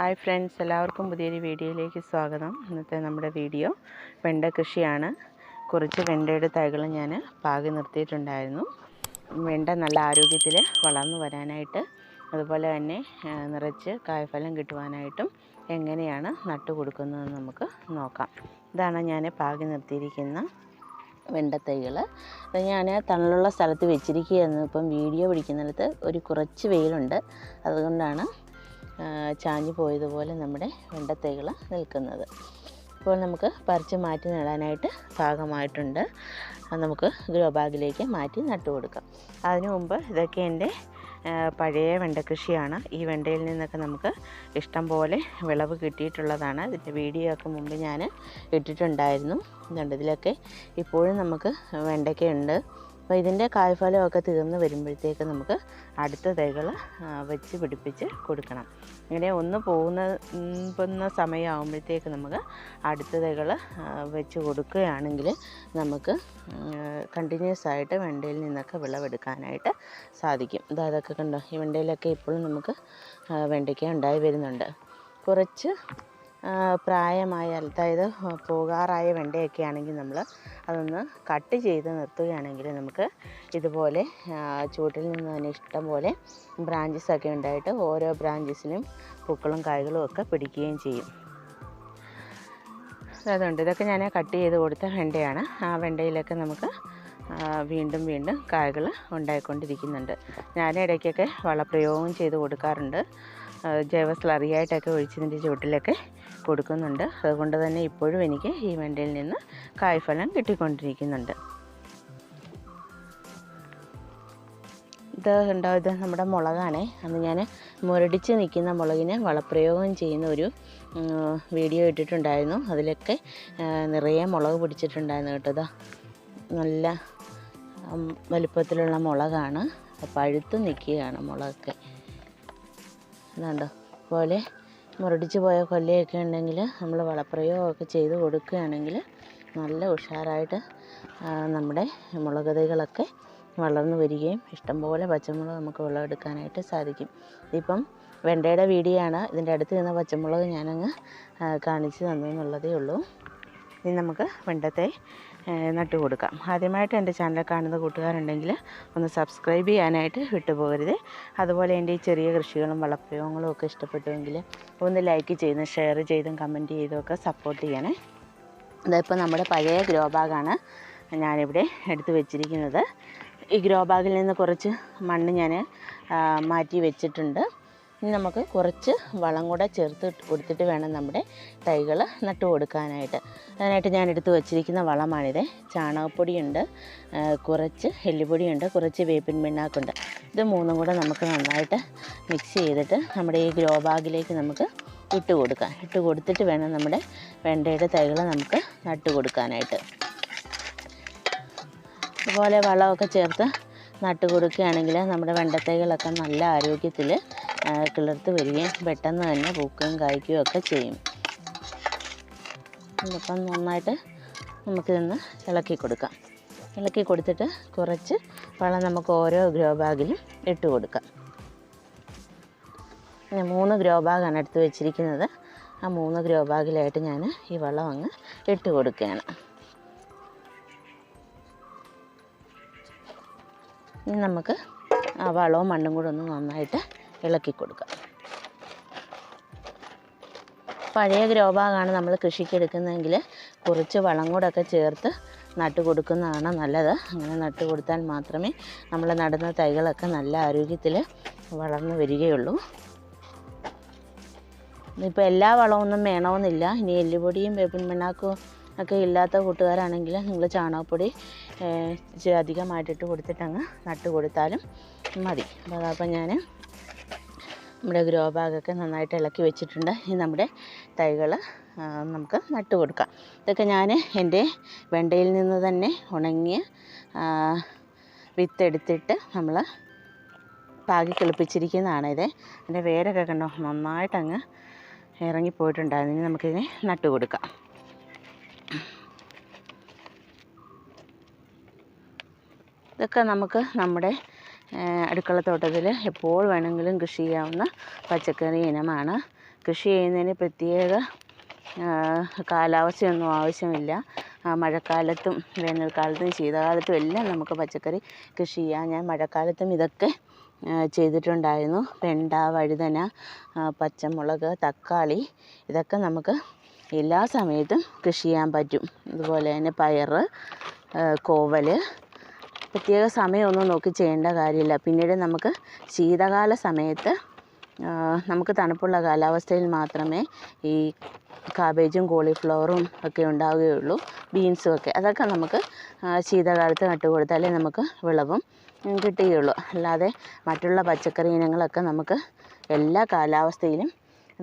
Hi friends എല്ലാവർക്കും പുതിയൊരു വീഡിയോയിലേക്ക് സ്വാഗതം. ഇന്നത്തെ നമ്മുടെ വീഡിയോ വെണ്ട കൃഷിയാണ്. കുറച്ച് വെണ്ടയുടെ തൈകൾ ഞാൻ പാകി നിർത്തിയിട്ടുണ്ടായിരുന്നു. വെണ്ട നല്ല ആരോഗ്യത്തിൽ വളർന്നു വരാനായിട്ട് അതുപോലെ തന്നെ നിറച്ച് കായ്ഫലം കിട്ടുവാനായിട്ടും എങ്ങനെയാണ് നട്ടു കൊടുക്കുന്നതെന്ന് നമുക്ക് നോക്കാം. ഇതാണ് ഞാൻ പാകി നിർത്തിയിരിക്കുന്ന വെണ്ടത്തൈകൾ ഞാൻ തണലുള്ള സ്ഥലത്ത് വെച്ചിരിക്കുകയായിരുന്നു. ഇപ്പം വീഡിയോ പിടിക്കുന്നിടത്ത് ഒരു കുറച്ച് വെയിലുണ്ട്. അതുകൊണ്ടാണ് ചാഞ്ഞു പോയതുപോലെ നമ്മുടെ വെണ്ടത്തൈകൾ നിൽക്കുന്നത്. ഇപ്പോൾ നമുക്ക് പറിച്ച് മാറ്റി നടാനായിട്ട് പാകമായിട്ടുണ്ട് നമുക്ക് ഗ്രോ ബാഗിലേക്ക് മാറ്റി നട്ടു കൊടുക്കാം. അതിനു മുമ്പ് ഇതൊക്കെ എന്റെ പഴയ വെണ്ടക്കൃഷിയാണ്. ഈ വെണ്ടയിൽ നിന്നൊക്കെ നമുക്ക് ഇഷ്ടം പോലെ വിളവ് കിട്ടിയിട്ടുള്ളതാണ്. ഇതിന്റെ വീഡിയോ ഒക്കെ മുമ്പ് ഞാൻ ഇട്ടിട്ടുണ്ടായിരുന്നു. ഇതുണ്ട് ഇതിലൊക്കെ ഇപ്പോഴും നമുക്ക് വെണ്ടയ്ക്കയുണ്ട് അപ്പോൾ ഇതിന്റെ കായ്ഫലമൊക്കെ തീർന്ന് വരുമ്പോഴത്തേക്ക് നമുക്ക് അടുത്ത തൈകൾ വെച്ച് പിടിപ്പിച്ച് കൊടുക്കണം. ഇങ്ങനെ ഒന്ന് പോകുന്ന പോകുന്ന സമയമാകുമ്പോഴത്തേക്ക് നമുക്ക് അടുത്ത തൈകൾ വെച്ച് കൊടുക്കുകയാണെങ്കിൽ നമുക്ക് കണ്ടിന്യൂസ് ആയിട്ട് വെണ്ടയിൽ നിന്നൊക്കെ വിളവെടുക്കാനായിട്ട് സാധിക്കും. ഇത് അതൊക്കെ കണ്ടോ? ഈ വെണ്ടയിലൊക്കെ ഇപ്പോഴും നമുക്ക് വെണ്ടയ്ക്ക ഉണ്ടായി വരുന്നുണ്ട്. കുറച്ച് പ്രായമായ അതായത് പോകാറായ വെണ്ടയൊക്കെ ആണെങ്കിൽ നമ്മൾ അതൊന്ന് കട്ട് ചെയ്ത് നിർത്തുകയാണെങ്കിൽ നമുക്ക് ഇതുപോലെ ചുവട്ടിൽ നിന്ന് തന്നെ ഇഷ്ടം പോലെ ബ്രാഞ്ചസൊക്കെ ഉണ്ടായിട്ട് ഓരോ ബ്രാഞ്ചസിലും പൂക്കളും കായ്കളും ഒക്കെ പിടിക്കുകയും ചെയ്യും. അതുകൊണ്ട് ഇതൊക്കെ ഞാൻ കട്ട് ചെയ്ത് കൊടുത്ത വെണ്ടയാണ്. ആ വെണ്ടയിലൊക്കെ നമുക്ക് വീണ്ടും വീണ്ടും കായകൾ ഉണ്ടായിക്കൊണ്ടിരിക്കുന്നുണ്ട്. ഞാൻ ഇടയ്ക്കൊക്കെ വളപ്രയോഗം ചെയ്ത് കൊടുക്കാറുണ്ട്. ജൈവ സ്ലറിയായിട്ടൊക്കെ ഒഴിച്ചതിന്റെ ചുവട്ടിലൊക്കെ കൊടുക്കുന്നുണ്ട്. അതുകൊണ്ട് തന്നെ ഇപ്പോഴും എനിക്ക് ഈ വെണ്ടയിൽ നിന്ന് കായ്ഫലം കിട്ടിക്കൊണ്ടിരിക്കുന്നുണ്ട്. ഇത് ഉണ്ടാവുന്നത് ഇത് നമ്മുടെ മുളകാണേ. അന്ന് ഞാൻ മുരടിച്ച് നിൽക്കുന്ന മുളകിനെ വളപ്രയോഗം ചെയ്യുന്ന ഒരു വീഡിയോ ഇട്ടിട്ടുണ്ടായിരുന്നു. അതിലൊക്കെ നിറയെ മുളക് പിടിച്ചിട്ടുണ്ടായിരുന്നു കേട്ടോ. നല്ല വലിപ്പത്തിലുള്ള മുളകാണ്. പഴുത്ത് നിൽക്കുകയാണ് മുളകൊക്കെ. അതുകൊണ്ട് പോലെ മുരടിച്ച് പോയ കൊല്ലയൊക്കെ ഉണ്ടെങ്കിൽ നമ്മൾ വളപ്രയോഗമൊക്കെ ചെയ്ത് കൊടുക്കുകയാണെങ്കിൽ നല്ല ഉഷാറായിട്ട് നമ്മുടെ മുളക് തൈകളൊക്കെ വളർന്നു വരികയും ഇഷ്ടംപോലെ പച്ചമുളക് നമുക്ക് വിളവെടുക്കാനായിട്ട് സാധിക്കും. ഇതിപ്പം വെണ്ടയുടെ വീഡിയോ ആണ് ഇതിന്റെ അടുത്ത് നിന്ന പച്ചമുളക് ഞാനങ്ങ് കാണിച്ചു തന്നു എന്നുള്ളതേ ഉള്ളൂ. ഇനി നമുക്ക് വെണ്ടത്തെ നട്ടു കൊടുക്കാം ആദ്യമായിട്ട് എന്റെ ചാനൽ കാണുന്ന കൂട്ടുകാരുണ്ടെങ്കിൽ ഒന്ന് സബ്സ്ക്രൈബ് ചെയ്യാനായിട്ട് വിട്ടുപോകരുത്. അതുപോലെ എന്റെ ഈ ചെറിയ കൃഷികളും വളപ്രയോഗങ്ങളും ഒക്കെ ഇഷ്ടപ്പെട്ടുവെങ്കിൽ ഒന്ന് ലൈക്ക് ചെയ്തും ഷെയർ ചെയ്തും കമന്റ് ചെയ്തും ഒക്കെ സപ്പോർട്ട് ചെയ്യണേ. ഇതിപ്പോൾ നമ്മുടെ പഴയ ഗ്രോ ബാഗാണ് ഞാനിവിടെ എടുത്തു വെച്ചിരിക്കുന്നത്. ഈ ഗ്രോ ബാഗിൽ നിന്ന് കുറച്ച് മണ്ണ് ഞാൻ മാറ്റി വെച്ചിട്ടുണ്ട്. ഇനി നമുക്ക് കുറച്ച് വളം കൂടെ ചേർത്ത് കൊടുത്തിട്ട് വേണം നമ്മുടെ തൈകൾ നട്ടു കൊടുക്കാനായിട്ട്. അതിനായിട്ട് ഞാൻ എടുത്ത് വച്ചിരിക്കുന്ന വളമാണിത്. ചാണകപ്പൊടിയുണ്ട് കുറച്ച് എല്ലുപൊടിയുണ്ട് കുറച്ച് വേപ്പിൻ പിണ്ണാക്കുണ്ട്. ഇത് മൂന്നും കൂടെ നമുക്ക് നന്നായിട്ട് മിക്സ് ചെയ്തിട്ട് നമ്മുടെ ഈ ഗ്രോ ബാഗിലേക്ക് നമുക്ക് ഇട്ട് കൊടുക്കാം. ഇട്ട് കൊടുത്തിട്ട് വേണം നമ്മുടെ വെണ്ടയുടെ തൈകൾ നമുക്ക് നട്ടു കൊടുക്കാനായിട്ട്. അതുപോലെ വളമൊക്കെ ചേർത്ത് നട്ടു കൊടുക്കുകയാണെങ്കിൽ നമ്മുടെ വെണ്ടത്തൈകളൊക്കെ നല്ല ആരോഗ്യത്തിൽ കിളിർത്ത് വരികയും പെട്ടെന്ന് തന്നെ പൂക്കുകയും കായ്ക്കുകയും ഒക്കെ ചെയ്യും. ഇപ്പം നന്നായിട്ട് നമുക്കിതൊന്ന് ഇളക്കി കൊടുക്കാം. ഇളക്കി കൊടുത്തിട്ട് കുറച്ച് വളം നമുക്ക് ഓരോ ഗ്രോ ബാഗിലും ഇട്ട് കൊടുക്കാം. ഞാൻ മൂന്ന് ഗ്രോ ബാഗാണ് എടുത്ത് വെച്ചിരിക്കുന്നത്. ആ മൂന്ന് ഗ്രോ ബാഗിലായിട്ട് ഞാൻ ഈ വളം അങ്ങ് ഇട്ട് കൊടുക്കുകയാണ്. ഇനി നമുക്ക് വളവും മണ്ണും കൂടെ ഒന്ന് നന്നായിട്ട് ഇളക്കി കൊടുക്കാം. പഴയ ഗ്രോ ബാഗാണ് നമ്മൾ കൃഷിക്ക് എടുക്കുന്നതെങ്കിൽ കുറച്ച് വളം കൂടെയൊക്കെ ചേർത്ത് നട്ട് കൊടുക്കുന്നതാണ് നല്ലത്. അങ്ങനെ നട്ട് കൊടുത്താൽ മാത്രമേ നമ്മൾ നടുന്ന തൈകളൊക്കെ നല്ല ആരോഗ്യത്തിൽ വളർന്നു വരികയുള്ളൂ. ഇപ്പോൾ എല്ലാ വളമൊന്നും വേണമെന്നില്ല. ഇനി എല്ലുപൊടിയും വേപ്പിൻ പിണ്ണാക്കും ഒക്കെ ഇല്ലാത്ത കൂട്ടുകാരാണെങ്കിൽ നിങ്ങൾ ചാണകപ്പൊടി ഇച്ചിരി അധികമായിട്ടിട്ട് കൊടുത്തിട്ടങ്ങ് നട്ട് കൊടുത്താലും മതി. അപ്പോൾ ഞാൻ നമ്മുടെ ഗ്രോ ബാഗൊക്കെ നന്നായിട്ട് ഇളക്കി വെച്ചിട്ടുണ്ട്. ഇനി നമ്മുടെ തൈകൾ നമുക്ക് നട്ട് കൊടുക്കാം. ഇതൊക്കെ ഞാൻ എന്റെ വെണ്ടയിൽ നിന്ന് തന്നെ ഉണങ്ങിയ വിത്തെടുത്തിട്ട് നമ്മൾ പാകി കിളിപ്പിച്ചിരിക്കുന്നതാണ് ഇത് എന്റെ വേരൊക്കെ കണ്ടോ നന്നായിട്ടങ്ങ് ഇറങ്ങിപ്പോയിട്ടുണ്ടായിരുന്നു. ഇനി നമുക്കിതിനെ നട്ട് കൊടുക്കാം. ഇതൊക്കെ നമുക്ക് നമ്മുടെ അടുക്കളത്തോട്ടത്തിൽ എപ്പോൾ വേണമെങ്കിലും കൃഷി ചെയ്യാവുന്ന പച്ചക്കറി ഇനമാണ്. കൃഷി ചെയ്യുന്നതിന് പ്രത്യേക കാലാവസ്ഥയൊന്നും ആവശ്യമില്ല. മഴക്കാലത്തും വേനൽക്കാലത്തും ശീതകാലത്തും എല്ലാം നമുക്ക് പച്ചക്കറി കൃഷി ചെയ്യാം. ഞാൻ മഴക്കാലത്തും ഇതൊക്കെ ചെയ്തിട്ടുണ്ടായിരുന്നു. വെണ്ട വഴുതന പച്ചമുളക് തക്കാളി ഇതൊക്കെ നമുക്ക് എല്ലാ സമയത്തും കൃഷി ചെയ്യാൻ പറ്റും. അതുപോലെ തന്നെ പയർ കോവൽ പ്രത്യേക സമയമൊന്നും നോക്കി ചെയ്യേണ്ട കാര്യമില്ല. പിന്നീട് നമുക്ക് ശീതകാല സമയത്ത് നമുക്ക് തണുപ്പുള്ള കാലാവസ്ഥയിൽ മാത്രമേ ഈ കാബേജും കോളിഫ്ലവറും ഒക്കെ ഉണ്ടാവുകയുള്ളൂ. ബീൻസും ഒക്കെ. അതൊക്കെ നമുക്ക് ശീതകാലത്ത് നട്ടു കൊടുത്താലേ നമുക്ക് വിളവും കിട്ടുകയുള്ളൂ. അല്ലാതെ മറ്റുള്ള പച്ചക്കറി ഇനങ്ങളൊക്കെ നമുക്ക് എല്ലാ കാലാവസ്ഥയിലും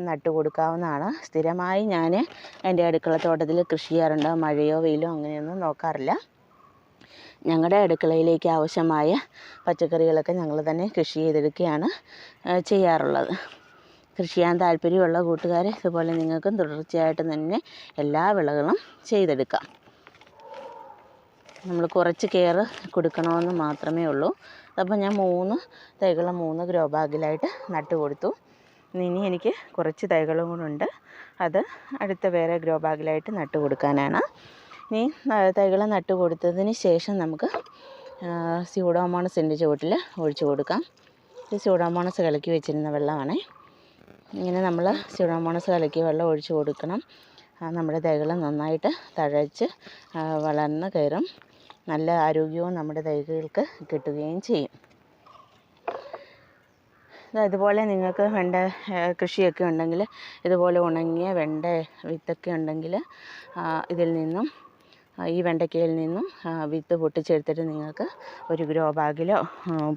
നട്ടു കൊടുക്കാവുന്നതാണ്. സ്ഥിരമായി ഞാൻ എന്റെ അടുക്കളത്തോട്ടത്തിൽ കൃഷി ചെയ്യാറുണ്ട്. മഴയോ വെയിലോ അങ്ങനെയൊന്നും നോക്കാറില്ല. ഞങ്ങളുടെ അടുക്കളയിലേക്ക് ആവശ്യമായ പച്ചക്കറികളൊക്കെ ഞങ്ങൾ തന്നെ കൃഷി ചെയ്തെടുക്കുകയാണ് ചെയ്യാറുള്ളത്. കൃഷി ചെയ്യാൻ താല്പര്യമുള്ള കൂട്ടുകാർ ഇതുപോലെ നിങ്ങൾക്കും തുടർച്ചയായിട്ട് തന്നെ എല്ലാ വിളകളും ചെയ്തെടുക്കാം. നമ്മൾ കുറച്ച് കെയർ കൊടുക്കണമെന്ന് മാത്രമേ ഉള്ളൂ. അപ്പോൾ ഞാൻ മൂന്ന് തൈകൾ മൂന്ന് ഗ്രോ ബാഗിലായിട്ട് നട്ടു കൊടുത്തു. ഇനി എനിക്ക് കുറച്ച് തൈകളും കൂടെ ഉണ്ട്. അത് അടുത്ത വേറെ ഗ്രോ ബാഗിലായിട്ട് നട്ടു കൊടുക്കാനാണ്. ഇനി തൈകൾ നട്ട് കൊടുത്തതിന് ശേഷം നമുക്ക് സ്യൂഡോമോണസിന്റെ ചുവട്ടിൽ ഒഴിച്ചു കൊടുക്കാം. ഇത് സ്യൂഡോമോണസ് കലക്കി വെച്ചിരുന്ന വെള്ളമാണ്. ഇങ്ങനെ നമ്മൾ സ്യൂഡോമോണസ് കലക്കി വെള്ളം ഒഴിച്ചു കൊടുക്കണം. നമ്മുടെ തൈകൾ നന്നായിട്ട് തഴച്ച് വളർന്ന് കയറും. നല്ല ആരോഗ്യവും നമ്മുടെ തൈകൾക്ക് കിട്ടുകയും ചെയ്യും. അതുപോലെ നിങ്ങൾക്ക് വെണ്ട കൃഷിയൊക്കെ ഉണ്ടെങ്കിൽ ഇതുപോലെ ഉണങ്ങിയ വെണ്ട വിത്തൊക്കെ ഉണ്ടെങ്കിൽ ഇതിൽ നിന്നും ഈ വെണ്ടയ്ക്കയിൽ നിന്നും വിത്ത് പൊട്ടിച്ചെടുത്തിട്ട് നിങ്ങൾക്ക് ഒരു ഗ്രോ ബാഗിലോ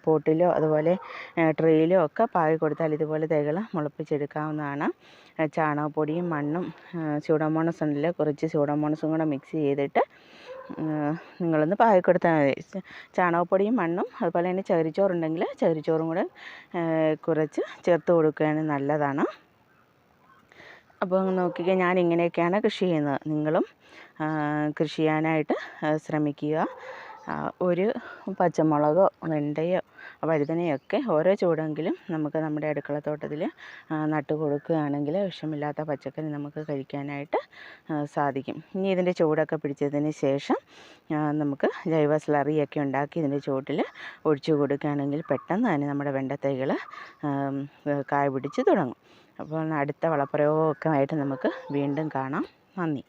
പോട്ടിലോ അതുപോലെ ട്രെയിലോ ഒക്കെ പാകി കൊടുത്താൽ ഇതുപോലെ തൈകൾ മുളപ്പിച്ചെടുക്കാവുന്നതാണ്. ചാണകപ്പൊടിയും മണ്ണും സ്യൂഡോമോണസ് ഉണ്ടല്ലോ കുറച്ച് സ്യൂഡോമോണസും കൂടെ മിക്സ് ചെയ്തിട്ട് നിങ്ങളൊന്ന് പാകി കൊടുത്താൽ മതി. ചാണകപ്പൊടിയും മണ്ണും അതുപോലെ തന്നെ ചകിരിച്ചോറുണ്ടെങ്കിൽ ചകിരിച്ചോറും കൂടെ കുറച്ച് ചേർത്ത് കൊടുക്കുകയാണ് നല്ലതാണ്. അപ്പോൾ നോക്കിക്കേ ഞാൻ ഇങ്ങനെയൊക്കെയാണ് കൃഷി ചെയ്യുന്നത്. നിങ്ങളും കൃഷി ചെയ്യാനായിട്ട് ശ്രമിക്കുക. ഒരു പച്ചമുളകോ വെണ്ടയോ വഴുതനയൊക്കെ ഓരോ ചൂടെങ്കിലും നമുക്ക് നമ്മുടെ അടുക്കളത്തോട്ടത്തിൽ നട്ടു കൊടുക്കുകയാണെങ്കിൽ വിഷമില്ലാത്ത പച്ചക്കറി നമുക്ക് കഴിക്കാനായിട്ട് സാധിക്കും. ഇനി ഇതിന്റെ ചൂടൊക്കെ പിടിച്ചതിന് ശേഷം നമുക്ക് ജൈവ സ്ലറിയൊക്കെ ഉണ്ടാക്കി ഇതിന്റെ ചുവട്ടിൽ ഒഴിച്ചു കൊടുക്കുകയാണെങ്കിൽ പെട്ടെന്ന് തന്നെ നമ്മുടെ വെണ്ടത്തൈകൾ കായ പിടിച്ച് തുടങ്ങും. അപ്പോൾ അടുത്ത വളപ്രയോഗമൊക്കെ ആയിട്ട് നമുക്ക് വീണ്ടും കാണാം. നന്ദി.